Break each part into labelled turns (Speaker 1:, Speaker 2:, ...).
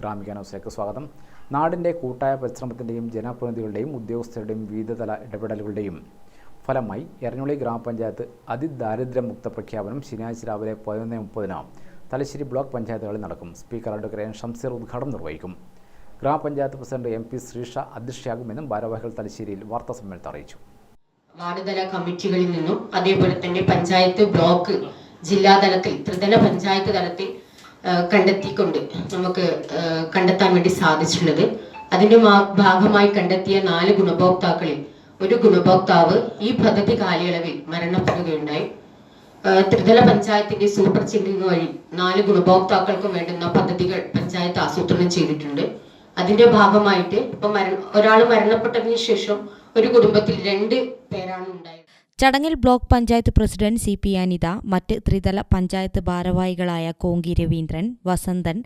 Speaker 1: ഗ്രാമിക സ്വാഗതം. നാടിന്റെ കൂട്ടായ പരിശ്രമത്തിന്റെയും ജനപ്രതിനിധികളുടെയും ഉദ്യോഗസ്ഥരുടെയും വിവിധ തല ഇടപെടലുകളുടെയും ഫലമായി എറഞ്ഞുളി ഗ്രാമപഞ്ചായത്ത് അതിദാരിദ്ര്യമുക്ത പ്രഖ്യാപനം ശനിയാഴ്ച രാവിലെ പതിനൊന്ന് മുപ്പതിന് തലശ്ശേരി ബ്ലോക്ക് പഞ്ചായത്തുകളിൽ നടക്കും. സ്പീക്കർ അഡ്വക്കേറ്റ് എൻ ഷംസീർ ഉദ്ഘാടനം നിർവഹിക്കും. ഗ്രാമപഞ്ചായത്ത് പ്രസിഡന്റ് എം പി ശ്രീഷ അധ്യക്ഷയാകുമെന്നും ഭാരവാഹികൾ തലശ്ശേരിയിൽ വാർത്താസമ്മേളനത്തിൽ അറിയിച്ചു.
Speaker 2: വാർഡ്തല കമ്മിറ്റികളിൽ നിന്നും അതേപോലെ തന്നെ പഞ്ചായത്ത് ബ്ലോക്ക് ജില്ലാതലത്തിൽ ത്രിതല പഞ്ചായത്ത് തലത്തിൽ കണ്ടെത്തിക്കൊണ്ട് നമുക്ക് കണ്ടെത്താൻ വേണ്ടി സാധിച്ചിട്ടുള്ളത്. അതിന്റെ ഭാഗമായി കണ്ടെത്തിയ നാല് ഗുണഭോക്താക്കളിൽ ഒരു ഗുണഭോക്താവ് ഈ പദ്ധതി കാലയളവിൽ മരണപ്പെടുകയുണ്ടായി. ത്രിതല പഞ്ചായത്തിന്റെ സൂപ്പർ ചില്ലിംഗ് വഴി നാല് ഗുണഭോക്താക്കൾക്കും വേണ്ടുന്ന പദ്ധതികൾ പഞ്ചായത്ത് ആസൂത്രണം ചെയ്തിട്ടുണ്ട്. അതിന്റെ ഭാഗമായിട്ട് ഇപ്പൊ മരണ ഒരാൾ മരണപ്പെട്ടതിന് ശേഷം ഒരു കുടുംബത്തിൽ രണ്ട് പേരാണ് ഉണ്ടായത്.
Speaker 3: ചടങ്ങിൽ block panchayat president C P Anitha മറ്റ് ത്രിതല പഞ്ചായത്ത് ഭാരവാഹികളായ കോങ്കി രവീന്ദ്രൻ വസന്തൻ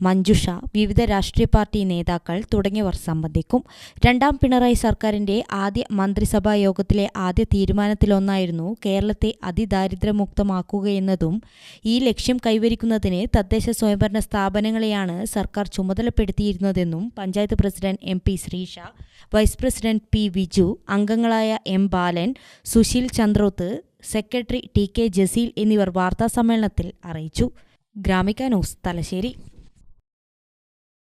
Speaker 3: മഞ്ജുഷ വിവിധ രാഷ്ട്രീയ പാർട്ടി നേതാക്കൾ തുടങ്ങിയവർ സംബന്ധിക്കും. രണ്ടാം പിണറായി സർക്കാരിന്റെ ആദ്യ മന്ത്രിസഭാ യോഗത്തിലെ ആദ്യ തീരുമാനത്തിലൊന്നായിരുന്നു കേരളത്തെ അതിദാരിദ്ര്യമുക്തമാക്കുകയെന്നതും ഈ ലക്ഷ്യം കൈവരിക്കുന്നതിന് തദ്ദേശ സ്വയംഭരണ സ്ഥാപനങ്ങളെയാണ് സർക്കാർ ചുമതലപ്പെടുത്തിയിരുന്നതെന്നും panchayat president M P Sreesha vice president P Viju അംഗങ്ങളായ M Balan Susheel Chandroth secretary T K Jaseel എന്നിവർ വാർത്താസമ്മേളനത്തിൽ അറിയിച്ചു. ഗ്രാമിക ന്യൂസ് തലശ്ശേരി.